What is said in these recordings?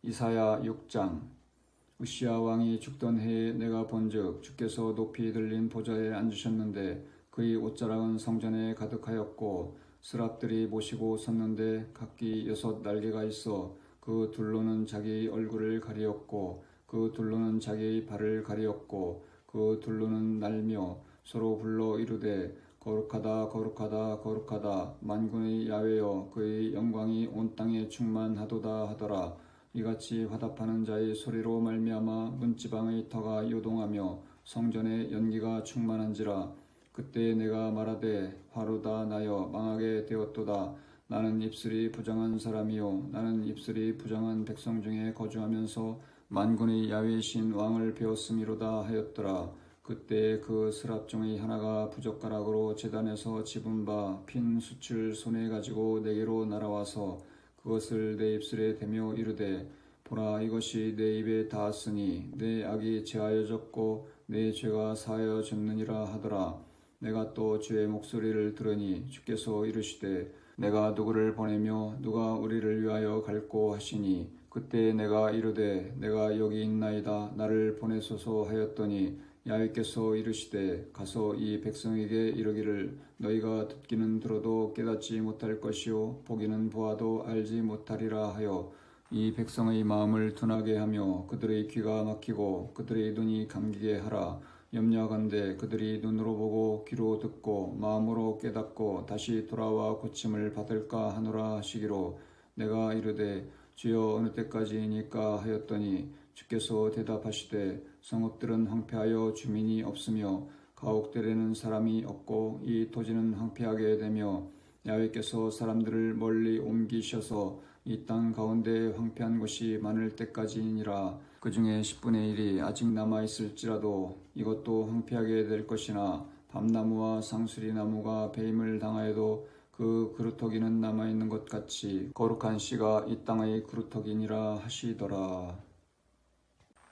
이사야 6장. 우시아 왕이 죽던 해에 내가 본즉 주께서 높이 들린 보좌에 앉으셨는데 그의 옷자락은 성전에 가득하였고 스랍들이 모시고 섰는데 각기 여섯 날개가 있어 그 둘로는 자기 얼굴을 가리었고 그 둘로는 자기 발을 가리었고 그 둘로는 날며 서로 불러 이르되 거룩하다 거룩하다 거룩하다. 만군의 야외여 그의 영광이 온 땅에 충만하도다 하더라 이같이 화답하는 자의 소리로 말미암아 문지방의 터가 요동하며 성전의 연기가 충만한지라 그때 내가 말하되 화루다 나여 망하게 되었도다. 나는 입술이 부정한 사람이요. 나는 입술이 부정한 백성 중에 거주하면서 만군의 야외신 왕을 배웠음이로다 하였더라. 그때 그 스랍 중의 하나가 부젓가락으로 재단에서 집은 바핀 숯을 손에 가지고 내게로 날아와서 그것을 내 입술에 대며 이르되 보라 이것이 내 입에 닿았으니 내 악이 제하여졌고 내 죄가 사하여졌느니라 하더라. 내가 또 주의 목소리를 들으니 주께서 이르시되 내가 누구를 보내며 누가 우리를 위하여 갈고 하시니? 그때 내가 이르되 내가 여기 있나이다. 나를 보내소서 하였더니 야훼께서 이르시되 가서 이 백성에게 이르기를 너희가 듣기는 들어도 깨닫지 못할 것이요 보기는 보아도 알지 못하리라 하여 이 백성의 마음을 둔하게 하며 그들의 귀가 막히고 그들의 눈이 감기게 하라. 염려하건대 그들이 눈으로 보고 귀로 듣고 마음으로 깨닫고 다시 돌아와 고침을 받을까 하노라 하시기로 내가 이르되 주여 어느 때까지이니까 하였더니 주께서 대답하시되 성읍들은 황폐하여 주민이 없으며 가옥들에는 사람이 없고 이 토지는 황폐하게 되며 야훼께서 사람들을 멀리 옮기셔서 이 땅 가운데 황폐한 곳이 많을 때까지니라 그 중에 10분의 1이 아직 남아 있을지라도 이것도 황폐하게 될 것이나 밤나무와 상수리 나무가 배임을 당하여도 그 그루터기는 남아 있는 것 같이 거룩한 씨가 이 땅의 그루터기니라 하시더라.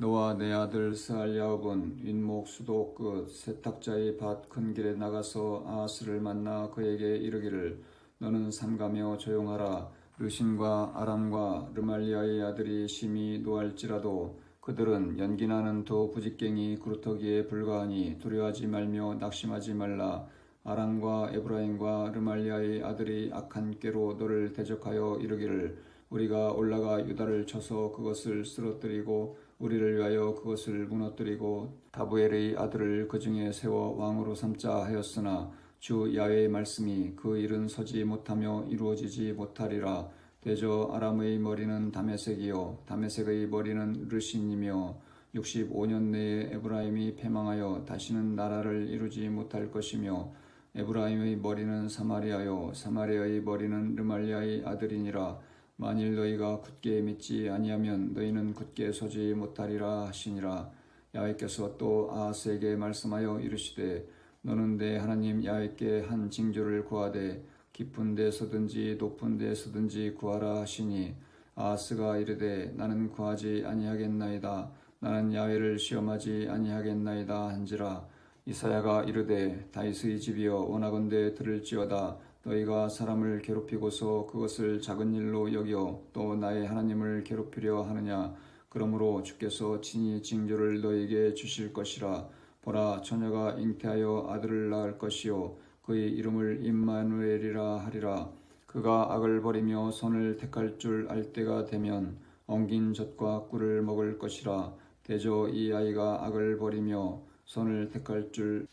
너와 내 아들 스알야업은 윗목 수도 끝 세탁자의 밭 큰 길에 나가서 아하스를 만나 그에게 이르기를 너는 삼가며 조용하라. 르신과 아람과 르말리아의 아들이 심히 노할지라도 그들은 연기나는 두 부직갱이 구루터기에 불과하니 두려워하지 말며 낙심하지 말라. 아람과 에브라임과 르말리아의 아들이 악한 꾀로 너를 대적하여 이르기를 우리가 올라가 유다를 쳐서 그것을 쓰러뜨리고 우리를 위하여 그것을 무너뜨리고 다부엘의 아들을 그 중에 세워 왕으로 삼자 하였으나 주 야훼의 말씀이 그 일은 서지 못하며 이루어지지 못하리라. 대저 아람의 머리는 다메섹이요. 다메섹의 머리는 르신이며 65년 내에 에브라임이 패망하여 다시는 나라를 이루지 못할 것이며 에브라임의 머리는 사마리아요. 사마리아의 머리는 르말리아의 아들이니라 만일 너희가 굳게 믿지 아니하면 너희는 굳게 서지 못하리라 하시니라. 야훼께서 또 아하스에게 말씀하여 이르시되 너는 내 하나님 야훼께 한 징조를 구하되 깊은 데서든지 높은 데서든지 구하라 하시니 아하스가 이르되 나는 구하지 아니하겠나이다. 나는 야훼를 시험하지 아니하겠나이다 한지라. 이사야가 이르되 다윗의 집이여 원하건대 들을지어다 너희가 사람을 괴롭히고서 그것을 작은 일로 여겨 또 나의 하나님을 괴롭히려 하느냐? 그러므로 주께서 친히 징조를 너에게 주실 것이라. 보라 처녀가 잉태하여 아들을 낳을 것이요. 그의 이름을 임마누엘이라 하리라. 그가 악을 버리며 손을 택할 줄 알 때가 되면 엉긴 젖과 꿀을 먹을 것이라. 대저 이 아이가 악을 버리며 손을 택할 줄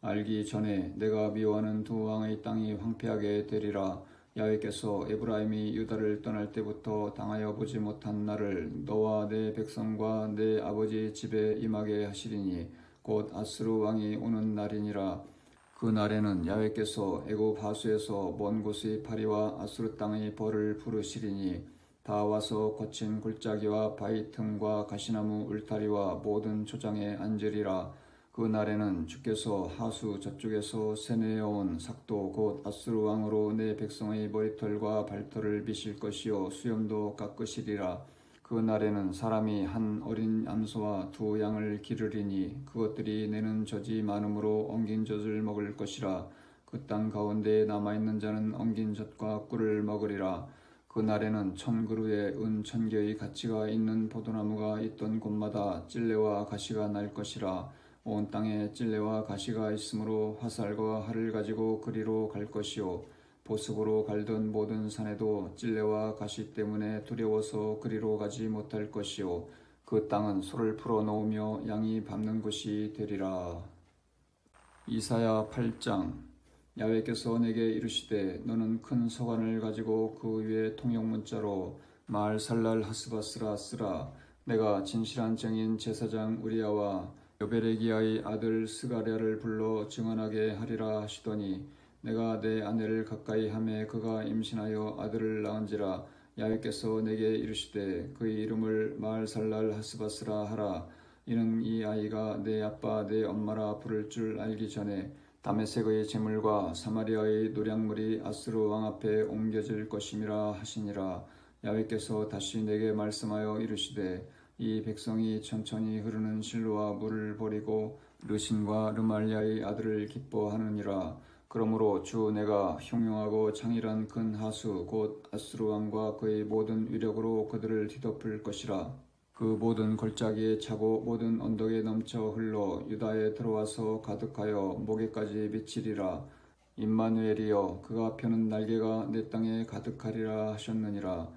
알기 전에 내가 미워하는 두 왕의 땅이 황폐하게 되리라. 야훼께서 에브라임이 유다를 떠날 때부터 당하여 보지 못한 날을 너와 내 백성과 내 아버지 집에 임하게 하시리니 곧 아스루 왕이 오는 날이니라. 그 날에는 야훼께서 애굽 하수에서 먼 곳의 파리와 아스루 땅의 벌을 부르시리니 다 와서 거친 골짜기와 바위 틈과 가시나무 울타리와 모든 초장에 앉으리라 그 날에는 주께서 하수 저쪽에서 세내어온 삭도 곧 아수르 왕으로 내 백성의 머리털과 발털을 미실 것이요 수염도 깎으시리라. 그 날에는 사람이 한 어린 암소와 두 양을 기르리니 그것들이 내는 젖이 많음으로 엉긴 젖을 먹을 것이라. 그 땅 가운데에 남아있는 자는 엉긴 젖과 꿀을 먹으리라. 그 날에는 천 그루에 은 천 개의 가치가 있는 포도나무가 있던 곳마다 찔레와 가시가 날 것이라 온 땅에 찔레와 가시가 있으므로 화살과 활을 가지고 그리로 갈 것이요. 보습으로 갈던 모든 산에도 찔레와 가시 때문에 두려워서 그리로 가지 못할 것이요. 그 땅은 소를 풀어 놓으며 양이 밟는 곳이 되리라. 이사야 8장. 야외께서 내게 이르시되 너는 큰 서관을 가지고 그 위에 통용 문자로 마알살랄 하스바스라 쓰라. 내가 진실한 정인 제사장 우리야와 요베레기야의 아들 스가랴를 불러 증언하게 하리라 하시더니 내가 내 아내를 가까이 하매 그가 임신하여 아들을 낳은지라 야외께서 내게 이르시되 그의 이름을 마알살랄 하스바스라 하라. 이는 이 아이가 내 아빠 내 엄마라 부를 줄 알기 전에 다메섹의 재물과 사마리아의 노량물이 아스루 왕 앞에 옮겨질 것임이라 하시니라. 야외께서 다시 내게 말씀하여 이르시되 이 백성이 천천히 흐르는 실로와 물을 버리고 르신과 르말리아의 아들을 기뻐하느니라. 그러므로 주 내가 흉용하고 창일한 큰 하수 곧 아스루 왕과 그의 모든 위력으로 그들을 뒤덮을 것이라. 그 모든 골짜기에 차고 모든 언덕에 넘쳐 흘러 유다에 들어와서 가득하여 목에까지 미치리라. 임마누엘이여 그가 펴는 날개가 내 땅에 가득하리라 하셨느니라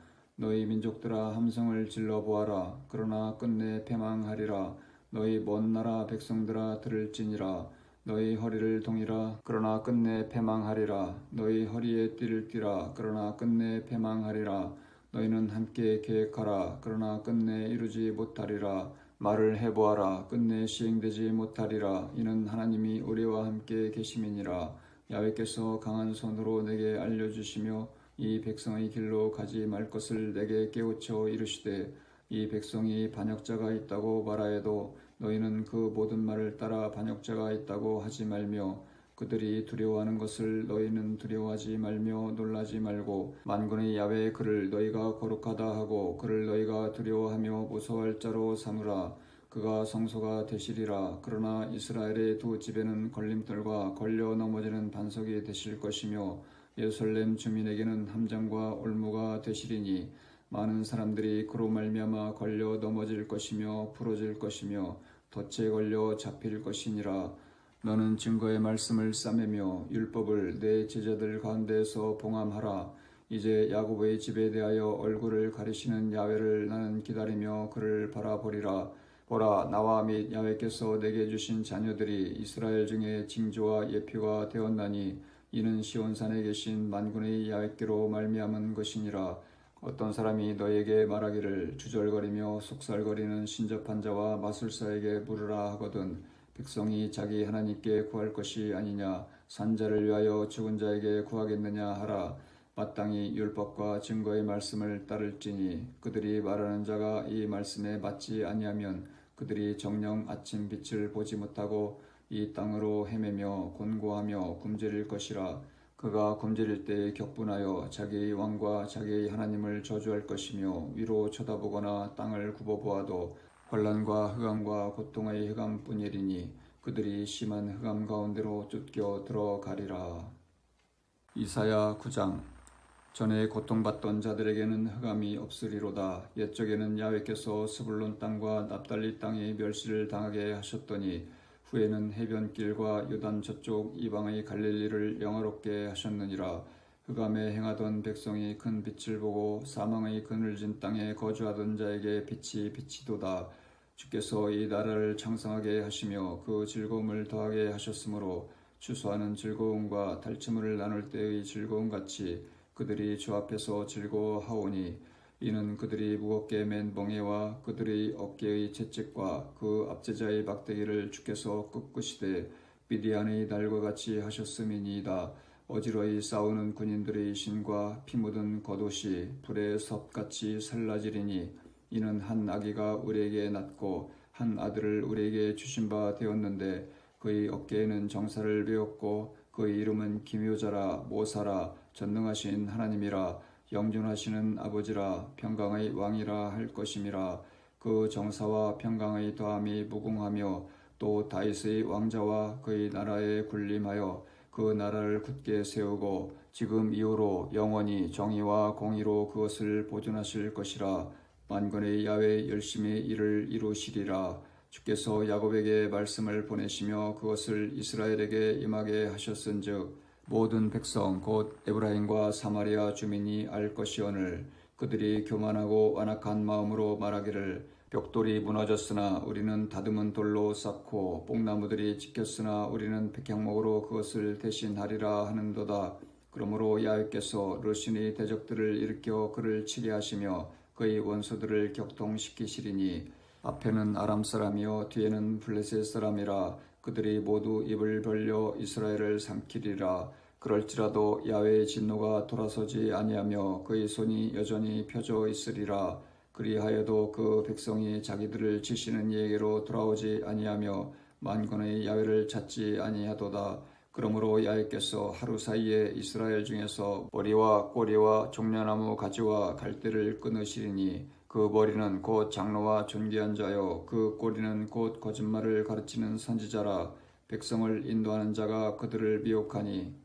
너희 민족들아 함성을 질러 보아라. 그러나 끝내 패망하리라. 너희 먼 나라 백성들아 들을지니라. 너희 허리를 동이라. 그러나 끝내 패망하리라. 너희 허리에 띠를 띠라. 그러나 끝내 패망하리라. 너희는 함께 계획하라. 그러나 끝내 이루지 못하리라. 말을 해보아라. 끝내 시행되지 못하리라. 이는 하나님이 우리와 함께 계심이니라. 야외께서 강한 손으로 내게 알려주시며 이 백성의 길로 가지 말 것을 내게 깨우쳐 이르시되 이 백성이 반역자가 있다고 말하여도 너희는 그 모든 말을 따라 반역자가 있다고 하지 말며 그들이 두려워하는 것을 너희는 두려워하지 말며 놀라지 말고 만군의 야외의 그를 너희가 거룩하다 하고 그를 너희가 두려워하며 무서워할 자로 삼으라. 그가 성소가 되시리라. 그러나 이스라엘의 두 집에는 걸림돌과 걸려 넘어지는 반석이 되실 것이며 예루살렘 주민에게는 함정과 올무가 되시리니 많은 사람들이 그로 말미암아 걸려 넘어질 것이며 부러질 것이며 덫에 걸려 잡힐 것이니라 너는 증거의 말씀을 싸매며 율법을 내 제자들 가운데에서 봉함하라. 이제 야곱의 집에 대하여 얼굴을 가리시는 야외를 나는 기다리며 그를 바라보리라. 보라 나와 및 야외께서 내게 주신 자녀들이 이스라엘 중에 징조와 예표가 되었나니 이는 시온산에 계신 만군의 야외께로 말미암은 것이니라. 어떤 사람이 너에게 말하기를 주절거리며 속살거리는 신접한 자와 마술사에게 물으라 하거든 백성이 자기 하나님께 구할 것이 아니냐 산자를 위하여 죽은 자에게 구하겠느냐 하라 마땅히 율법과 증거의 말씀을 따를지니 그들이 말하는 자가 이 말씀에 맞지 아니하면 그들이 정령 아침 빛을 보지 못하고 이 땅으로 헤매며 곤고하며 굶주릴 것이라 그가 굶주릴 때에 격분하여 자기의 왕과 자기의 하나님을 저주할 것이며 위로 쳐다보거나 땅을 굽어보아도 환란과 흑암과 고통의 흑암뿐이리니 그들이 심한 흑암 가운데로 쫓겨 들어가리라. 이사야 9장 전에 고통받던 자들에게는 흑암이 없으리로다. 옛적에는 야외께서 스불론 땅과 납달리 땅에 멸시를 당하게 하셨더니 후에는 해변길과 요단 저쪽 이방의 갈릴리를 영화롭게 하셨느니라. 흑암에 행하던 백성이 큰 빛을 보고 사망의 그늘진 땅에 거주하던 자에게 빛이 비치도다. 주께서 이 나라를 창성하게 하시며 그 즐거움을 더하게 하셨으므로 추수하는 즐거움과 달치물을 나눌 때의 즐거움 같이 그들이 주 앞에서 즐거워하오니 이는 그들이 무겁게 맨 멍에와 그들의 어깨의 채찍과 그 압제자의 막대기를 주께서 끄끄시되 미디안의 날과 같이 하셨음이니이다. 어지러이 싸우는 군인들의 신과 피 묻은 겉옷이 불의 섭같이 살라지리니 이는 한 아기가 우리에게 낳고 한 아들을 우리에게 주신 바 되었는데 그의 어깨에는 정사를 배웠고 그의 이름은 기묘자라 모사라 전능하신 하나님이라 영존하시는 아버지라 평강의 왕이라 할 것임이라 그 정사와 평강의 더함이 무궁하며 또 다윗의 왕자와 그의 나라에 군림하여 그 나라를 굳게 세우고 지금 이후로 영원히 정의와 공의로 그것을 보존하실 것이라 만군의 야외 열심히 이를 이루시리라. 주께서 야곱에게 말씀을 보내시며 그것을 이스라엘에게 임하게 하셨은즉 모든 백성 곧 에브라임과 사마리아 주민이 알 것이오늘 그들이 교만하고 완악한 마음으로 말하기를 벽돌이 무너졌으나 우리는 다듬은 돌로 쌓고 뽕나무들이 지켰으나 우리는 백향목으로 그것을 대신하리라 하는도다. 그러므로 야훼께서 르신의 대적들을 일으켜 그를 치게 하시며 그의 원수들을 격통시키시리니 앞에는 아람 사람이요 뒤에는 블레셋 사람이라 그들이 모두 입을 벌려 이스라엘을 삼키리라 그럴지라도 야훼의 진노가 돌아서지 아니하며 그의 손이 여전히 펴져 있으리라. 그리하여도 그 백성이 자기들을 치시는 이에게로 돌아오지 아니하며 만군의 야훼를 찾지 아니하도다. 그러므로 야훼께서 하루 사이에 이스라엘 중에서 머리와 꼬리와 종려나무 가지와 갈대를 끊으시리니 그 머리는 곧 장로와 존귀한 자요. 그 꼬리는 곧 거짓말을 가르치는 선지자라. 백성을 인도하는 자가 그들을 미혹하니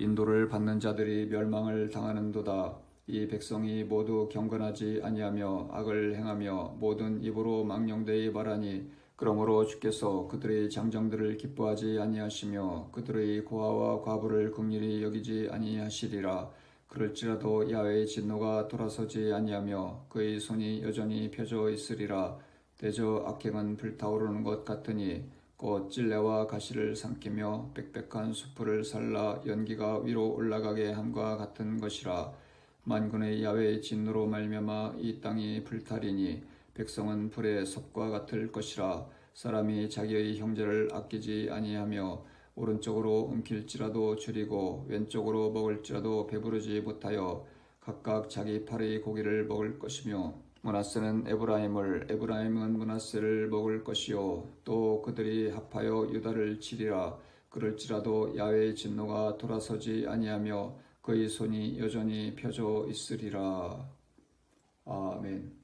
인도를 받는 자들이 멸망을 당하는도다. 이 백성이 모두 경건하지 아니하며 악을 행하며 모든 입으로 망령되이 말하니 그러므로 주께서 그들의 장정들을 기뻐하지 아니하시며 그들의 고아와 과부를 긍휼히 여기지 아니하시리라. 그럴지라도 야훼의 진노가 돌아서지 아니하며 그의 손이 여전히 펴져 있으리라. 대저 악행은 불타오르는 것 같으니 곧 찔레와 가시를 삼키며 빽빽한 수풀을 살라 연기가 위로 올라가게 함과 같은 것이라. 만군의 야훼의 진노로 말미암아 이 땅이 불타리니 백성은 불의 섭과 같을 것이라. 사람이 자기의 형제를 아끼지 아니하며 오른쪽으로 움킬지라도 줄이고 왼쪽으로 먹을지라도 배부르지 못하여 각각 자기 팔의 고기를 먹을 것이며 문하세는 에브라임을 에브라임은 문하세를 먹을 것이요. 또 그들이 합하여 유다를 치리라. 그럴지라도 야훼의 진노가 돌아서지 아니하며 그의 손이 여전히 펴져 있으리라. 아멘.